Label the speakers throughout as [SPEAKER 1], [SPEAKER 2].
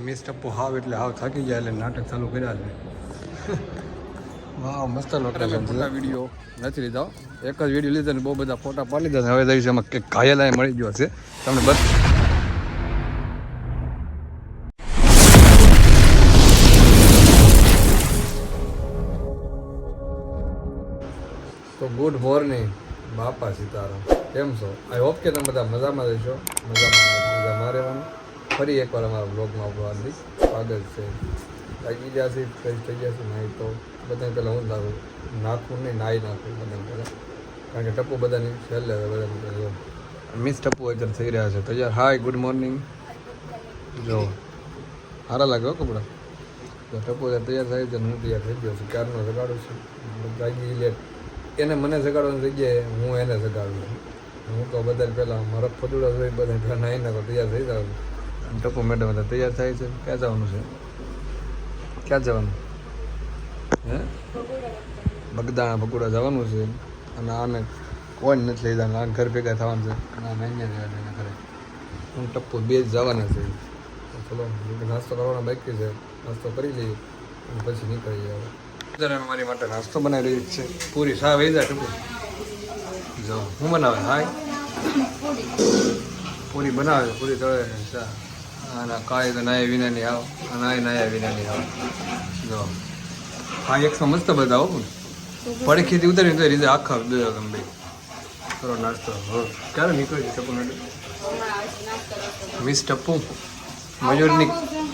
[SPEAKER 1] Miss Tapu હાવ એટલે હાવ થાકી જાય એટલે નાટક ચાલુ કર્યા છે. વાહ મસ્ત ફોટા વીડિયો નથી લીધા એક જ વીડિયો લીધો ને બહુ બધા ફોટા પાડી લીધા હવે જઈશ એમાં કંઈક ઘાયેલા મળી ગયો છે. તમને બસ તો ગુડ મોર્નિંગ બાપા સીતારામ. કેમ છો? આઈ હોપ કે તમે બધા મજામાં રહેશો મજામાં મજામાં રહેવાનું. ફરી એકવાર અમારા બ્લોગમાં હાર્દિક સ્વાગત છે. લાગી ગયા છે ફ્રેશ થઈ ગયા છે નાહી તો બધાને પહેલાં હું નાખું નાખું નહીં નાહી નાખું બધાને પહેલાં. કારણ કે ટપ્પુ બધાની છેલ્લે બધા મિસ ટપ્પુ અત્યારે થઈ રહ્યા છે. તો યાર હાય ગુડ મોર્નિંગ જો સારા લાગે હો કપડાં. તો ટપ્પુ અત્યારે તૈયાર થાય છે હું તૈયાર થઈ ગયો છું. ક્યારનો જગાડું છું? જાગી લેટ એને મને જગાડવાની જગ્યાએ હું એને જગાડું છું. હું તો બધા પહેલાં મારા ફટુડા હોય બધા પહેલાં નાહી નાખો તૈયાર થઈ જાવ ટપ્પુ મેડમ બધા તૈયાર થાય છે. ક્યાં જવાનું છે? ક્યાં જવાનું? હે? બગદાણા ભગુડા જવાનું છે. અને આને કોઈ નથી લઈ જવાનું. આ ઘર ભેગા થવાનું છે. અને આ અહીંયા રહેવાનું એના ઘરે. હું ટપ્પુ બે જ જવાના છે. ચલો નાસ્તો કરવાનો બાકી છે. નાસ્તો કરી લઈએ અને પછી નીકળી જાય અત્યારે મારી માટે નાસ્તો બનાવી રહી છે. પૂરી સા વહી જાય ટપુ. જો હું બનાવે? હાય. પૂરી બનાવે. પૂરી તળે. સા અને કાંઈ તો નાય વિનાની આવ આ નાયા વિનાની આવ જો હા એકસો મસ્ત બતાવો પણ પડખીથી ઉતરીને તો રીતે આખા દો તમે કરો નાસ્તો. ક્યારે નીકળી ટપુ મિસ ટપ્પુ. મયુરની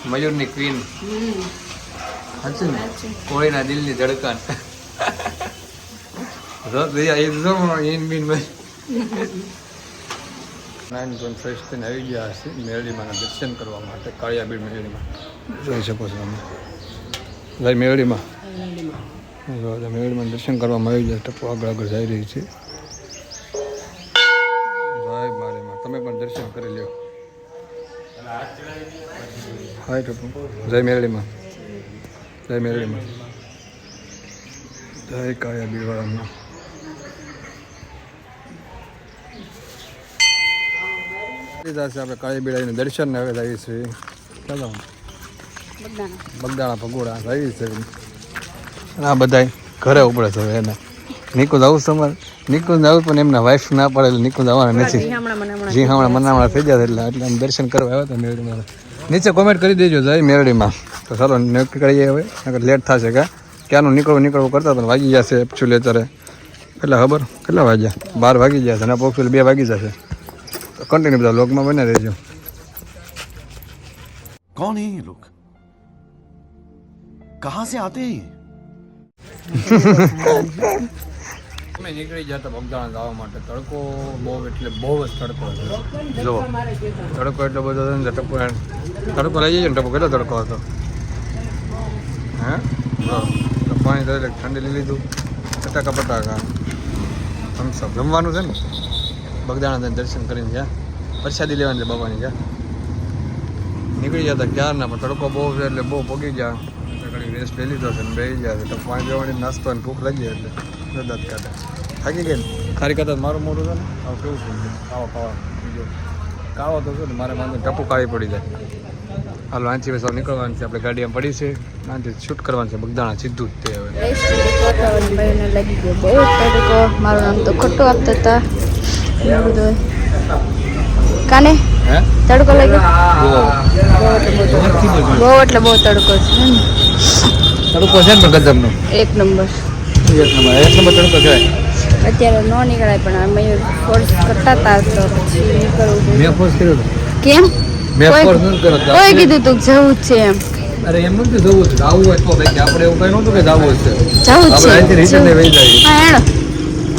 [SPEAKER 1] મયુરની ક્વીન સાચું ને? કોળીના દિલની ધડકન. રસ એ જો ઇન બિન ભાઈ નાઇન ધોન ફ્રેશ થઈને આવી ગયા હશે. મેરડીમાંના દર્શન કરવા માટે કાળિયાબીડ મેરડીમાં. જોઈ શકો છો તમે. ભાઈ મેરડીમાં? જો દર્શન કરવામાં આવી ગયા. ટપો આગળ આગળ જઈ રહી છે. ભાઈ મારીમાં તમે પણ દર્શન કરી લ્યો. હાય ટપુ. જય મેરડીમાં. જય મેરડીમાં. જય કાળિયા લીધા છે. આપણે કાળી બીડાઈનું દર્શન હવે લાવી છે. ચાલો. બગદાણા ભગોડા લાવી છે. આ બધા ઘરે ઉપડે છે હવે એના. નિકુંજ આવું તમારે નિકુંજ આવું પણ એમના વાઈફ ના પડે એટલે નિકુંજ આવવાના નથી. જી હમણાં મનામણા થઈ જશે એટલે એટલે આમ દર્શન કરવા આવ્યા હતા મેરડીમાં. નીચે કોમેન્ટ કરી દેજો જય મેરડીમાં. તો ચાલો નીકળીએ હવે. નકર લેટ થશે કે. ક્યાંનું નીકળવું નીકળવું કરતા પણ વાગી જશે એકચ્યુઅલી અત્યારે. એટલે ખબર? કેટલા વાગ્યા? બાર વાગી ગયા છે અને પોક્સુલ બે વાગી જશે. કન્ટિન્યુ બધા લોગમાં બને રહેજો
[SPEAKER 2] कौन है ये लोग कहां से आते हैं ये
[SPEAKER 1] અમે નીકળી ગયા હતા બગદાણા જવા માટે તડકો બહુ એટલે બહુ જ તડકો હતો જુઓ તડકો એટલો બધો હતો ને ટપકો તડકો લઈ જઈએ ને ટપકો કેટલો તડકો હતો હે જો તો પાણી તો એટલે ઠંડી લઈ લીધું પટાકા પટાકા થમ્સઅપ જમવાનું છે ને બગદાણા દર્શન કરીને ગયા. પ્રસાદી લેવાની છે બાબાની ગયા. નીકળી હતા ક્યારના, પણ તડકો બહુ છે એટલે બહુ પગી ગયા. એટલે ઘડી રેસ્ટ લઈ લીધો છે ને બેસી છે. પાણી પીવાની નાસ્તો અને ભૂખ લાગી એટલે દત કાઢે. થાકી ગઈ ને? ખારી કરતા મારું મોટું છે ને? આવું કેવું ગયું કાવો ખાવા. બીજો? કાવો તો છે ને, મારે વાંધો ટપુ કાળી પડી જાય. હાલો, આંચી વસાવ નીકળવાનું છે. આપણે ગાડી આમ પડી છે. આનાથી શૂટ કરવાનું છે. બગદાણા સીધું જ તે હવે.
[SPEAKER 3] મારું નામ તો ખોટું આપતા હતા. એવું બધું કાને? તડકો લાગ્યો? બહુ. એટલે બહુ તડકો છે
[SPEAKER 1] તડકો છે ને ગજબનો
[SPEAKER 3] એક નંબર.
[SPEAKER 1] એક નંબર. એક નંબર તડકો છે.
[SPEAKER 3] અત્યારે ન નીકળાય પણ આ ફોર્સ કરતા હતા તો પછી
[SPEAKER 1] મેં ફોર્સ કર્યો
[SPEAKER 3] કેમ?
[SPEAKER 1] મેં ફોર્સ નથી કર્યો.
[SPEAKER 3] કોઈ કીધું તું જવું છે એમ.
[SPEAKER 1] અરે એમ નથી જવું છે. જવું હોય તો ભાઈ આપણે એવું કઈ નહોતું કે જવું છે.
[SPEAKER 3] જવું જ
[SPEAKER 1] આપણે અહીંથી
[SPEAKER 3] છે લઈ
[SPEAKER 1] જઈએ.
[SPEAKER 3] હા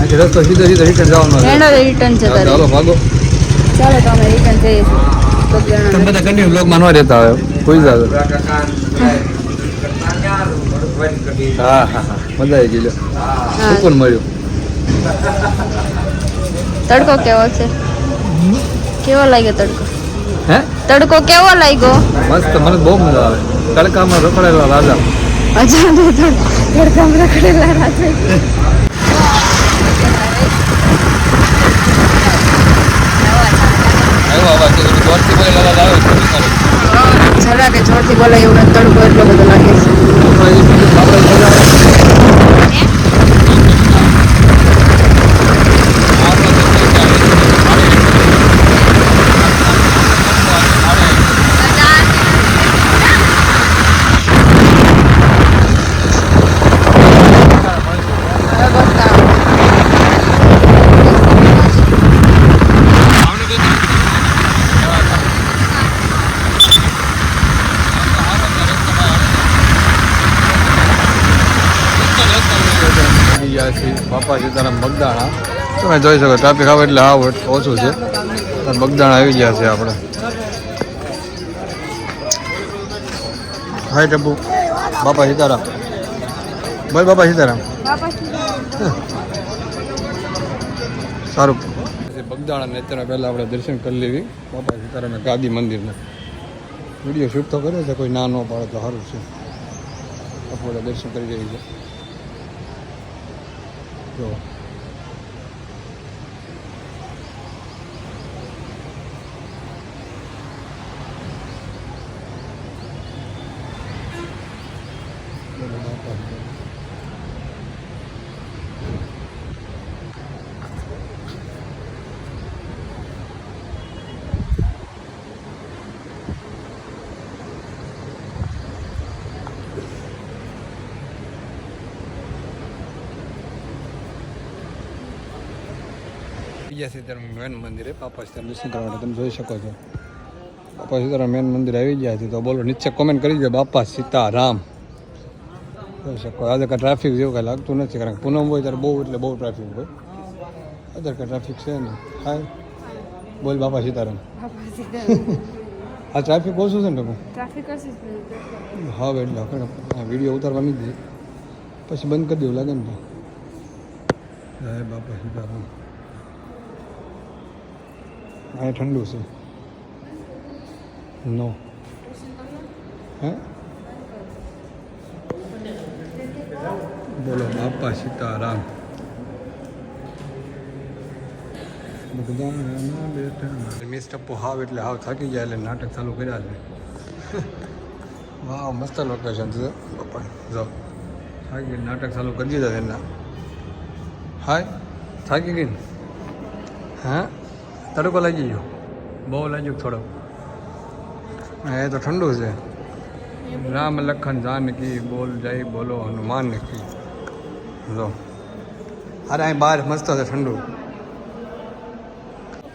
[SPEAKER 1] અહીંથી રસ્તો સીધો સીધો રિટર્ન જવાનો છે.
[SPEAKER 3] રિટર્ન છે તારે
[SPEAKER 1] ચાલો ભાગો.
[SPEAKER 3] ચાલો તો અમે રિટર્ન જઈએ.
[SPEAKER 1] તમે બધા કન્ટિન્યુ બ્લોગમાં ન રહેતા હોય. કોઈ જાવ હા હા હા. મજા આવી ગઈ સુકૂન મળ્યું?
[SPEAKER 3] તડકો કેવો છે? કેવો લાગ્યો તડકો?
[SPEAKER 1] હે?
[SPEAKER 3] તડકો કેવો લાગ્યો?
[SPEAKER 1] મસ્ત મને બહુ મજા આવે. તડકામાં રખડેલા રાજા.
[SPEAKER 3] અજા તડકામાં રખડેલા રાજા.
[SPEAKER 1] આવા કે દોડથી બોલે લાલા આવ્યો
[SPEAKER 3] જરા કે જોરથી એટલો બધો લાગે છે હવે બતાવો.
[SPEAKER 1] બાપા સીતારામ બગદાણા તમે જોઈ શકો ટ્રાફિક આવે એટલે આવ ઓછું છે. બગદાણા આવી ગયા છે આપણે. હાય ટબ્બુ બાપા સીતારામ. બોલ બાપા સીતારામ. સારું. બગદાણા નેત્રના પહેલાં આપણે દર્શન કરી લેવી. બાપા સીતારામ ગાદી મંદિરના. વીડિયો શૂટ તો કર્યો છે કોઈ ના ન પાડે તો સારું છે. આપણે દર્શન કરી રહી છે. જો. બીજા સીતારામ મેન મંદિરે બાપા સીતારામ દર્શન કરવા માટે તમે જોઈ શકો છો. બાપા સીતારામ મેન મંદિર આવી ગયા છે. તો બોલો નીચે કોમેન્ટ કરી દો બાપા સીતારામ. જોઈ શકો આજે કાંઈ ટ્રાફિક જેવું કાંઈ લાગતું નથી કારણ કે પૂનમ હોય ત્યારે બહુ એટલે બહુ ટ્રાફિક હોય. અત્યારે કાંઈ ટ્રાફિક છે ને? હાય બોલ બાપા સીતારામ. આ ટ્રાફિક ઓછું છે ને
[SPEAKER 3] ટ્રાફિક
[SPEAKER 1] હા એટલે વીડિયો ઉતારવાની જ પછી બંધ કરી દેવું લાગે ને જય બાપા સીતારામ. અહીંયા ઠંડુ છે. નો હે? બોલો, બાપા સીતારામ. બગદાણા બેઠા મિસ ટપ્પો હાવ એટલે હાવ થાકી જાય એટલે નાટક ચાલુ કર્યા છે. વાહ, મસ્ત લોકેશન છે પપ્પા જાઓ. થાકી ગઈ નાટક ચાલુ કરી દીધા એના હાય, થાકી ગઈ હા? તડકો લાગી ગયો. બહુ લાગ્યું થોડો. હા, એ તો ઠંડુ છે. રામ લખન જાનકી બોલ જય બોલો હનુમાન કી. જો અરે અહીં બહાર મસ્ત છે ઠંડુ.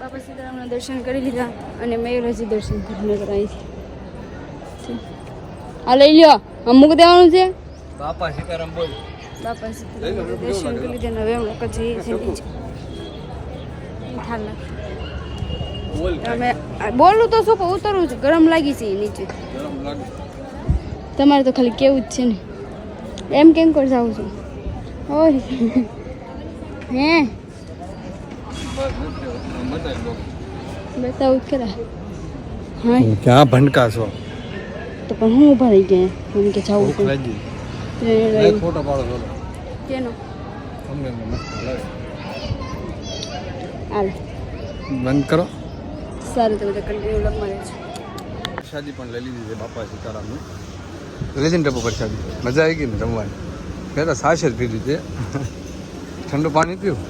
[SPEAKER 3] બાપા સીતારામના દર્શન કરી લીધા અને મયુરજી દર્શન કરીને કરાવી આ લઈ લ્યો. આમ મૂકી દેવાનું છે?
[SPEAKER 1] બાપા સીતારામ બોલ.
[SPEAKER 3] બાપા સીતારામ દર્શન કરી લીધા હવે અમે લોકો જઈએ છીએ થાલ નાખ.
[SPEAKER 1] બોલ
[SPEAKER 3] અમે બોલું તો શું ઉતરું ઉતરવું છે. ગરમ લાગી છે નીચે. તમારે તો ખાલી કેવું જ છે ને. એમ કેમ કરી જાઉં છું? ઓય. હે? બતાવું ખરા. હા
[SPEAKER 1] ક્યાં ભંડકા છો?
[SPEAKER 3] તો પણ હું ઊભા રહી ગયા. એમ કે જાવું છું.
[SPEAKER 1] ફોટો પાડો બોલો
[SPEAKER 3] કેનો?
[SPEAKER 1] તમને મસ્ત લાગે.
[SPEAKER 3] હાલ.
[SPEAKER 1] બંધ કરો.
[SPEAKER 3] સારું તો બધા કન્ટિન્યુ લગમાં રહેજો
[SPEAKER 1] પ્રસાદી પણ લઈ લીધી છે બાપા સીતારામની. લેજન ટપુ પ્રસાદી. મજા આવી ગઈ ને જમવાની. મેં તો સાસ જ પીધી છે ઠંડુ પાણી પીવું.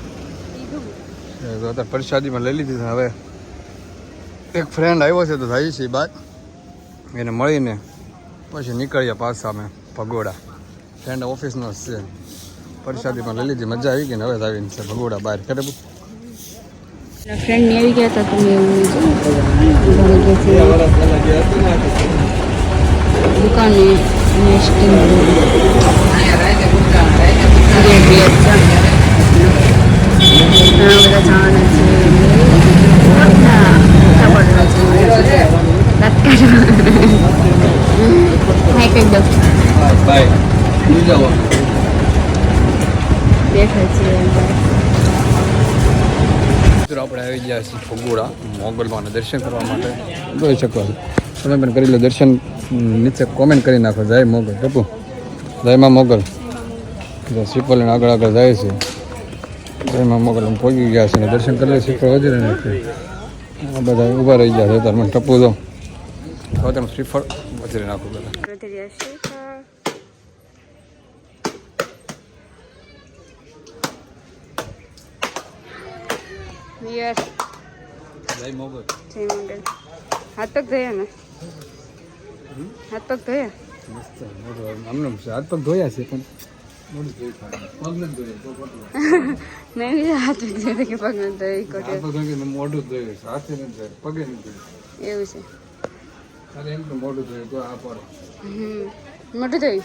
[SPEAKER 1] તો અત્યારે પ્રસાદીમાં લઈ લીધી છે. હવે એક ફ્રેન્ડ આવ્યો છે તો થાય છે બાદ એને મળીને પછી નીકળ્યા પાછા અમે ભગોડા. ફ્રેન્ડ ઓફિસનો જ છે. પ્રસાદીમાં લઈ લીધી. મજા આવી ગઈ ને હવે આવીને છે ભગોડા બહાર. કે ટપુ
[SPEAKER 3] ફ્રેન્ડ આવી ગયા હતા તમે એવું અને સ્ટીમ ઘણા બધા જવાના છે મોટા મોટા પડેલા છે દાંત કાઢવા. હાય કહી દો
[SPEAKER 1] બાય જાઓ
[SPEAKER 3] દેખાય છે એમ બાય.
[SPEAKER 1] મિત્રો આપણે આવી ગયા છીએ ફગુડા દર્શન કરવા માટે. જોઈ શકો છો. તમે પણ કરી લો દર્શન. નીચે કોમેન્ટ કરી નાખો. જય મોગલ. ટપુ. જય માં મોગલ. શ્રીફળ આગળ આગળ જાય છે. જયમાં મોગલ. અમે પહોંચી ગયા છે દર્શન કરી લે શ્રીફળ વધારે રહ્યા આ બધા ઊભા રહી ગયા છે. મને ટપુ દો. હવે તમે શ્રીફળ વધારે નાખો
[SPEAKER 3] બધા. યસ
[SPEAKER 1] જય મોગલ.
[SPEAKER 3] જય મંગલ. હાથ પગ ધોયા ને? હાથ પગ ધોયા?
[SPEAKER 1] મસ્ત છે. હાથ પગ ધોયા છે પણ નથી.
[SPEAKER 3] મેં બી હાથ પગ ધોયા કે પગ ન ધોઈ કોટે
[SPEAKER 1] મોઢું ધોયું. હાથે નથી ધોયું, પગે નથી ધોયું.
[SPEAKER 3] એવું છે.
[SPEAKER 1] ખાલી એમ તો મોઢું ધોયું તો આ પડે.
[SPEAKER 3] હમ.
[SPEAKER 1] મોઢું ધોયું.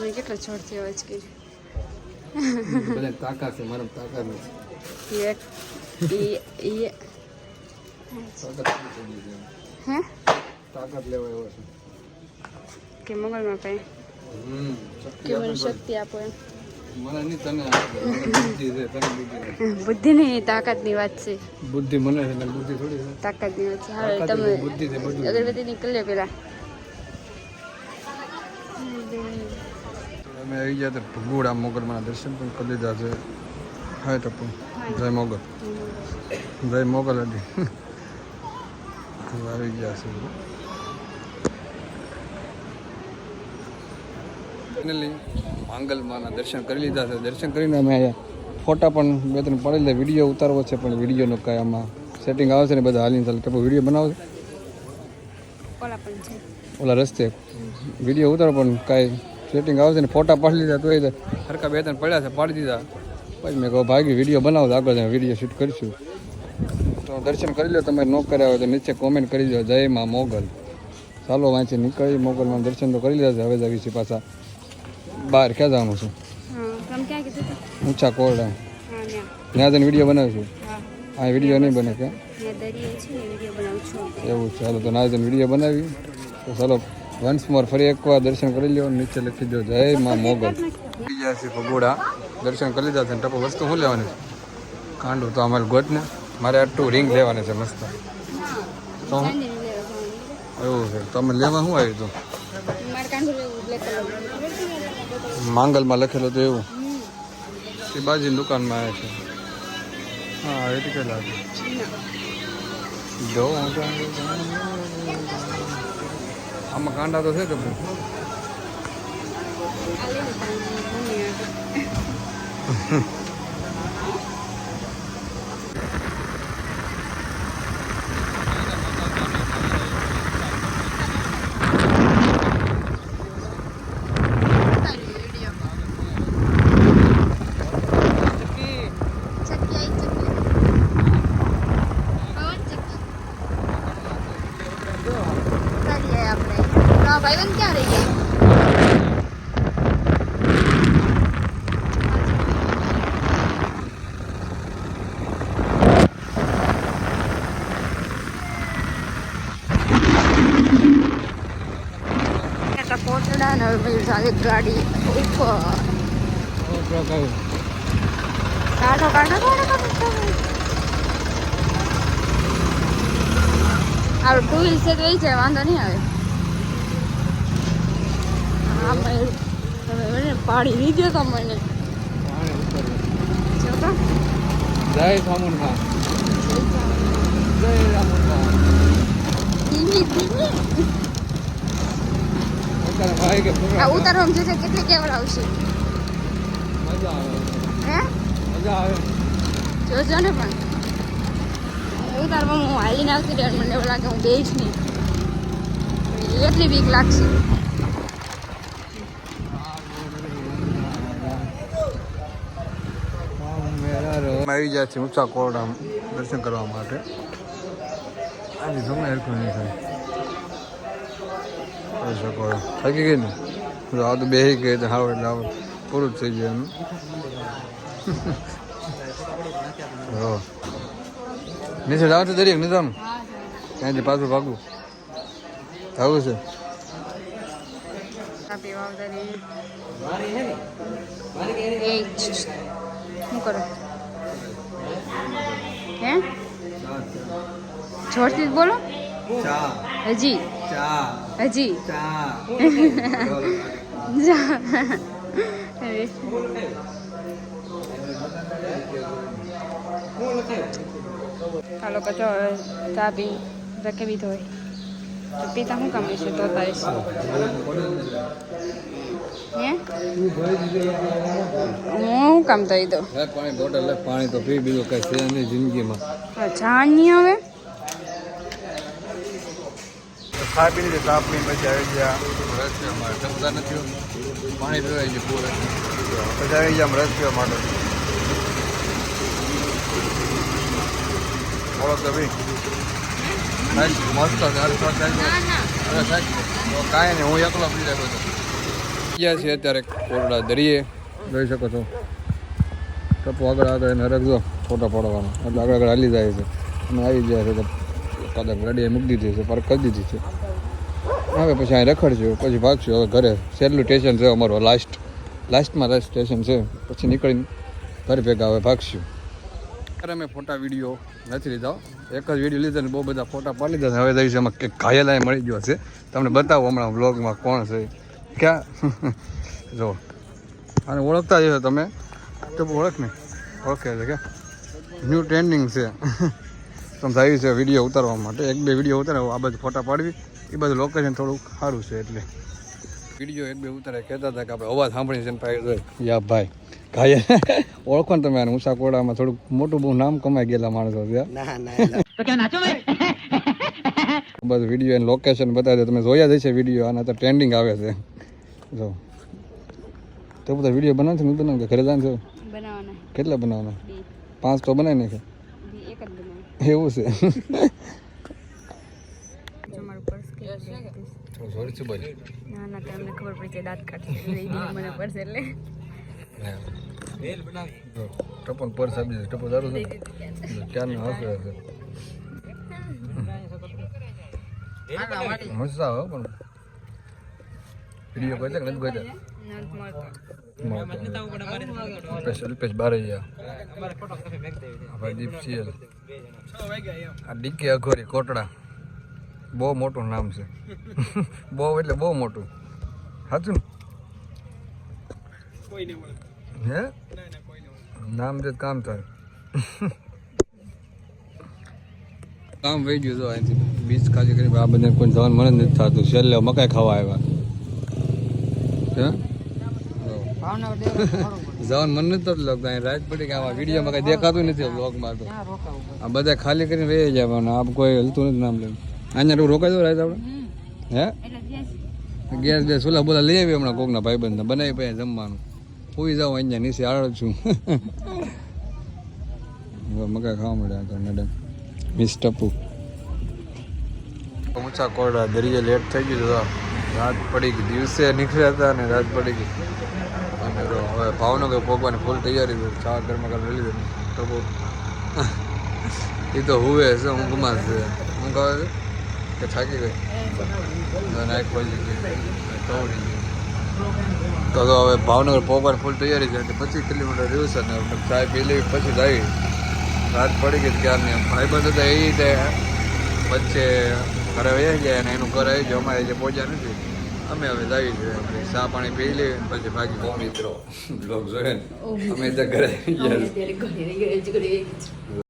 [SPEAKER 3] મેં કેટલો છોડથી અવાજ કર્યો
[SPEAKER 1] તાકાત છે મારા તાકાત નથી. થઈ ગઈ છે.
[SPEAKER 3] હે?
[SPEAKER 1] તાકાત લેવા એવો છે.
[SPEAKER 3] કે મંગળમાં કે મને શક્તિ આપો એમ.
[SPEAKER 1] બુદ્ધિ ની
[SPEAKER 3] તાકાત તાકાતની વાત છે.
[SPEAKER 1] બુદ્ધિ મને છે ને બુદ્ધિ થોડી
[SPEAKER 3] તાકાતની વાત છે.
[SPEAKER 1] તાકાત
[SPEAKER 3] તમે
[SPEAKER 1] બુદ્ધિ
[SPEAKER 3] અગરબત્તી નીકળ્યો પેલા
[SPEAKER 1] અમે આવી ગયા તો ભગુડા મોગરમાં દર્શન પણ કરી દીધા છે. હાય ટપુ જય મોગલ જય મોગલ હવે આવી ગયા છે ફાઇનલી માંગલમાના દર્શન કરી લીધા છે દર્શન કરીને અમે અહીંયા ફોટા પણ બે ત્રણ પડી લીધા વીડિયો ઉતારવો છે પણ વિડીયોનો કાંઈ આમાં સેટિંગ આવે છે ને બધા હાલીને ચાલે ટપુ વીડિયો બનાવો છે
[SPEAKER 3] ઓલા
[SPEAKER 1] રસ્તે વીડિયો ઉતારો પણ કાંઈ સેટિંગ આવશે ને ફોટા પાડી લીધા તો એ સરખા બે ત્રણ પડ્યા છે પાડી દીધા પછી મેં કહું ભાગી વીડિયો બનાવો આગળ વીડિયો શૂટ કરીશું. તો દર્શન કરી લો તમે ન કર્યા હોય તો નીચે કોમેન્ટ કરી દો જય માં મોગલ. ચાલો વાંચી નીકળી મોગલમાં દર્શન તો કરી લીધા હવે જ આવી છે પાછા. બહાર ક્યાં જવાનું છે?
[SPEAKER 3] ક્યાં
[SPEAKER 1] ઊંચા કોરડા.
[SPEAKER 3] હા ત્યાં
[SPEAKER 1] જઈને વીડિયો બનાવીશું
[SPEAKER 3] હા.
[SPEAKER 1] આ વીડિયો નહીં બને કે?
[SPEAKER 3] ત્યાં દરિયે છે ને વીડિયો બનાવું છું.
[SPEAKER 1] એવું છે ચાલો તો ના જઈને વીડિયો બનાવી. તો ચાલો વન્સ મોર ફરી એકવાર દર્શન કરી લ્યો નીચે લખી દો જય માં મોગલ. બીજા છે ભગોડા. દર્શન કરી લીધા છે ને ટપો વસ્તુ શું લેવાની છે? કાંડો તો અમારે ગોટને મારે આટલું રિંગ લેવાની છે મસ્ત. તો. એવું છે. તમે લેવા શું આવ્યું હતું? માંગલમાં લખેલું તો એવું. એ બાજુની દુકાનમાં આવે છે. હા એ રીતે કેટલા છે. જો આમાં કાંડા તો છે કે
[SPEAKER 3] Mm-hmm. ચાલે ગાડી ઉપર. કાઢો કાઢો આ ટુ વ્હીલ છે તો છે વાંધો નહીં આવે. તમે પાડી લીધો તો મને.
[SPEAKER 1] જય સામુંડમાં જય રામુંડમાં
[SPEAKER 3] ધીમી ધીમી. આ ઉતારવામાં જોશે કેટલી કેવડ આવશે.
[SPEAKER 1] મજા આવે.
[SPEAKER 3] હે?
[SPEAKER 1] મજા આવે.
[SPEAKER 3] જોજો ને પણ. ઉતારવામાં હું હાલીને આવતી રહે મને એવું લાગે હું બેસ નહીં. એટલી બીક લાગશે.
[SPEAKER 1] આવી જાય છે ઊંચા કોરડા દર્શન કરવા માટે. આજે તમને હરખું નહીં થાય કરી શકો. થાકી ગઈ ને? આ તો બેસી ગઈ તો હાવ એટલે હાવ પૂરું જ થઈ ગયું એમ. હો. નીચે જાવ તો દરિયક નહીં જવાનું ત્યાંથી પાછું ભાગવું. આવું છે.
[SPEAKER 3] શું કરો? હે? જોરથી બોલો. હજી. હજી?
[SPEAKER 1] ચા
[SPEAKER 3] જા. હવે. હાલો કચો ચા પી રખેવી તો હોય. તો પિતા શું કામ છે તો તારે હે? હું કામ થઈ દો
[SPEAKER 1] પાણી બોટલ પાણી તો પી બીજું કઈ છે જિંદગીમાં.
[SPEAKER 3] જાણ નહીં આવે
[SPEAKER 1] ખાઈ પી લીધી તાપ પી પછી આવી ગયા જમતા નથી પાણી પીવાય છે પૂરે. પછી આવી ગયા રસ પીવા માટે. બોલો તો ભાઈ. મસ્ત છે. કાંઈ નહીં હું એકલો પી રહ્યો હતો ગયા છીએ અત્યારે કોરડા દરિયે. જોઈ શકો છો. ટપો આગળ આગળ એને હરકજો ફોટા પાડવાનો. એટલે આગળ આગળ હાલી જાય છે. અને આવી ગયા છે કદાચ ગાડીએ મૂકી દીધી છે પાર્ક કરી દીધી છે. હવે પછી અહીં રખડશું પછી ભાગશું હવે ઘરે. છેલ્લું સ્ટેશન છે અમારું લાસ્ટ લાસ્ટમાં લાસ્ટ સ્ટેશન છે. પછી નીકળીને ઘરે ભેગા હવે ભાગશું. અરે અમે ફોટા વીડિયો નથી લીધા. એક જ વીડિયો લીધા ને બહુ બધા ફોટા પાડી લીધા. હવે છે એમાં કંઈક ઘાયલા મળી ગયો છે. તમને બતાવો હમણાં વ્લોગમાં કોણ છે. ક્યાં? જો. અને ઓળખતા જશો તમે? તો ઓળખ ને ઓળખે છે કે ન્યૂ ટ્રેન્ડિંગ છે. તમે આવી છે વીડિયો ઉતારવા માટે. એક બે વીડિયો ઉતારે આ બધું ફોટા પાડવી. એ બધું લોકેશન થોડુંક સારું છે એટલે. વીડિયો એક બે ઉતારે કહેતા હતા કે આપણે અવાજ સાંભળી છે ને ભાઈ યા ભાઈ. ઘાયલ ઓળખો ને તમે આને ઉષાકોડામાં થોડુંક મોટું બહુ નામ કમાઈ ગયેલા માણસો બસ વીડિયો એની લોકેશન દે. તમે જોયા જ છે વીડિયો આના તો ટ્રેન્ડિંગ આવે છે. જો. તો બધા વીડિયો બનાવે છે નહીં બનાવ કે ઘરે જાણ છો? કેટલા બનાવવાના? પાંચ તો બનાવી નાખે
[SPEAKER 3] બે એક જ બનાવ.
[SPEAKER 1] એવું છે. સોરી છે બોલ
[SPEAKER 3] ના ના તમને ખબર પડી છે દાંત કાઢી રેડી મને પર્સ એટલે.
[SPEAKER 1] ટપન પર સાબી ટપો દારૂ છે? ક્યાં ના હશે? મજા આવે પણ વીડિયો કોઈ છે. નથી આપણે આ ડીકે અઘોરી કોટડા. બહુ મોટું નામ છે. બહુ એટલે બહુ મોટું. સાચું ને? હે? નામ તો કામ થાય. કામ વહી ગયું તો અહીંથી બીજ ખાલી કરી આ બધા કોઈ જવાનું મને નથી થતું. છેલ્લે મકાઈ ખાવા આવ્યા. હે? જવાનું મન નથી થતું લગતા. અહીં રાત પડી કે આમાં વિડીયોમાં કઈ દેખાતું નથી બ્લોગમાં તો. આ બધા ખાલી કરીને વહી જવાનું આ કોઈ હલતું નથી નામ લેવું અહીંયા તો રોકાઈ દો રાત આપણે. હે?
[SPEAKER 3] ગેસ.
[SPEAKER 1] ગેસ બેસ ઓલા બોલા લઈ આવી હમણાં કોકના ભાઈબંધને. બનાવી પછી જમવાનું. પૂરી જાઉં અહીંયા નીચે આળ છું. હવે મકા ખાવા મળ્યા આગળ મેડમ. મિસ ટપુ ઊંચા કોરડા દરિયે લેટ થઈ ગયું હતું રાત પડી ગઈ. દિવસે નીકળ્યા હતા અને રાત પડી ગઈ. અને તો હવે ભાવનગર પહોંચવાની ફૂલ તૈયારી છે. ચા ઘર કાલ લઈ લીધું. ટપુ એ તો હુવે છે ઊંઘમાં છે. ઊંઘ આવે છે? કે થાકી ગઈ? અને એક ગઈ. કવડી ગઈ. તો તો હવે ભાવનગર પહોંચવાની ફૂલ તૈયારી છે. પચીસ કિલોમીટર રહ્યું છે ને ચાય પી લેવી પછી જ આવી. રાત પડી ગઈ ક્યારની ભાઈબંધ હતા એ રીતે વચ્ચે ઘરે વહી ગયા અને એનું ઘર આવી જાય અમારે જે પહોંચ્યા નથી. અમે હવે જાવી છે. આપણે ચા પાણી પી લઈએ પછી બાકી બહુ મિત્રો બ્લોગ જોઈએ ને? અમે તો ઘરે આવી ગયા. છીએ.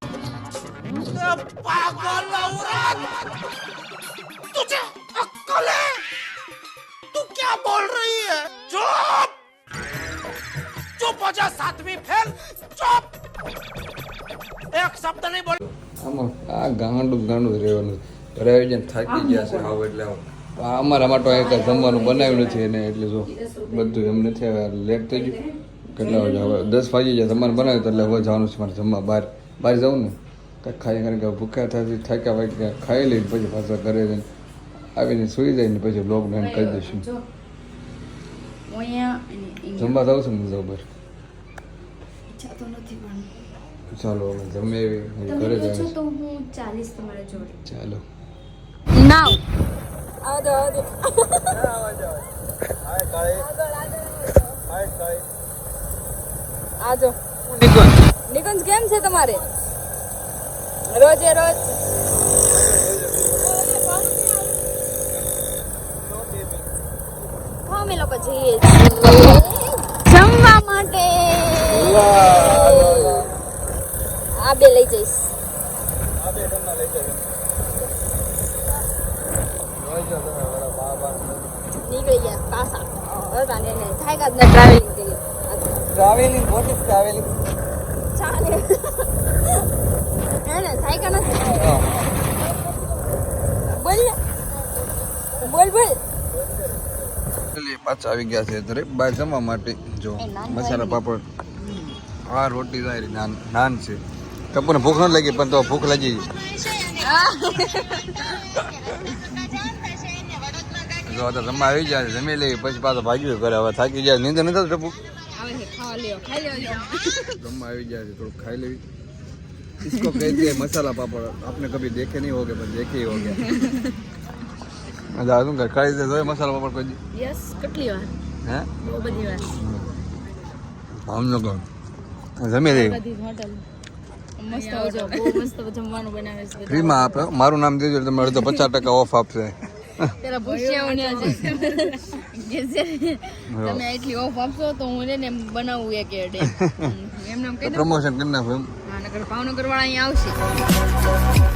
[SPEAKER 2] तुझे अक्कल है तू क्या बोल रही है चुप चुप हो जा सातवीं फेल चुप एक शब्द नहीं बोल
[SPEAKER 1] આમાં આ ગાંડું જ ગાંડું જ રહેવાનું ઘરે આવી જાય ને થાકી ગયા છે આવો એટલે આવો આ અમારા માટે એક જમવાનું બનાવ્યું નથી એને એટલે જો બધું એમ નથી હવે લેટ થઈ ગયું કેટલા વાગે હવે દસ વાગી જાય જમવાનું બનાવ્યું તો એટલે હવે જવાનું છે મારે જમવા બહાર બહાર જવું ને કંઈક ખાઈ કારણ કે ભૂખ્યા થતી થાક્યા વાગ્યા ખાઈ લઈને પછી પાછા ઘરે જઈને આવીને સુઈ જાય ને પછી બ્લોગ બેન કરી દઈશું.
[SPEAKER 3] જો. હું અહીંયા
[SPEAKER 1] જમવા જાઉં છું ને
[SPEAKER 3] નથી
[SPEAKER 1] ચાલો અમે જમે એવી હવે ઘરે
[SPEAKER 3] તો હું ચાલીસ તમારા જોડે.
[SPEAKER 1] ચાલો.
[SPEAKER 3] નાવ આદો આદો આજો. નિકુંજ કેમ છે તમારે? રોજે રોજ હા અમે લોકો જઈએ જમવા માટે. આ બે લઈ જઈશ.
[SPEAKER 4] નીકળી ગયા પાછા. હતા ને થાય ને ટ્રાવેલિંગ કરી.
[SPEAKER 1] ટ્રાવેલિંગ વોટ ઇઝ ટ્રાવેલિંગ
[SPEAKER 4] ચાલે. એને થાય નથી બોલ બોલ.
[SPEAKER 1] પાછા આવી ગયા છે ઘરે બહાર જમવા માટે જો
[SPEAKER 4] એ નાન
[SPEAKER 1] મસાલા પાપડ આ રોટી જાય નાન નાન છે કપૂરને ભૂખ ન લાગી પણ તો ભૂખ લાગી જો આ તો જમવા આવી જાય છે જમી લેવી પછી પાછો ભાગ્યું કરે હવે થાકી જાય નીંદર નથી આવતી ટપુ
[SPEAKER 4] આવે છે ખાવા લ્યો ખાઈ લ્યો લ્યો
[SPEAKER 1] જમવા આવી જાય છે થોડુંક ખાઈ લેવી इसको कहते हैं मसाला पापड़ आपने कभी देखे नहीं होगे पर देखे ही होगे શું કર ખાઈ દે જોઈ મસાલો પાપડ કોઈ?
[SPEAKER 4] યસ કેટલી વાર?
[SPEAKER 1] હે?
[SPEAKER 4] બહુ બધી વાર.
[SPEAKER 1] ભાવનગર જમી રહી
[SPEAKER 4] બધી હોટલ. મસ્ત જો બહુ મસ્ત જમવાનું બનાવે છે
[SPEAKER 1] ફ્રીમાં આપે. મારું નામ દેજો એટલે તમે અડધો પચાસ ટકા ઓફ આપશે.
[SPEAKER 4] પેલા ભૂસ્યા ને આજે. કે છે, તમે એટલી ઓફ આપશો તો હું એને બનાવું એક એડ એમ નામ
[SPEAKER 1] પ્રમોશન કરી નાખું એમ.
[SPEAKER 4] ભાવનગર વાળા અહીંયા આવશે.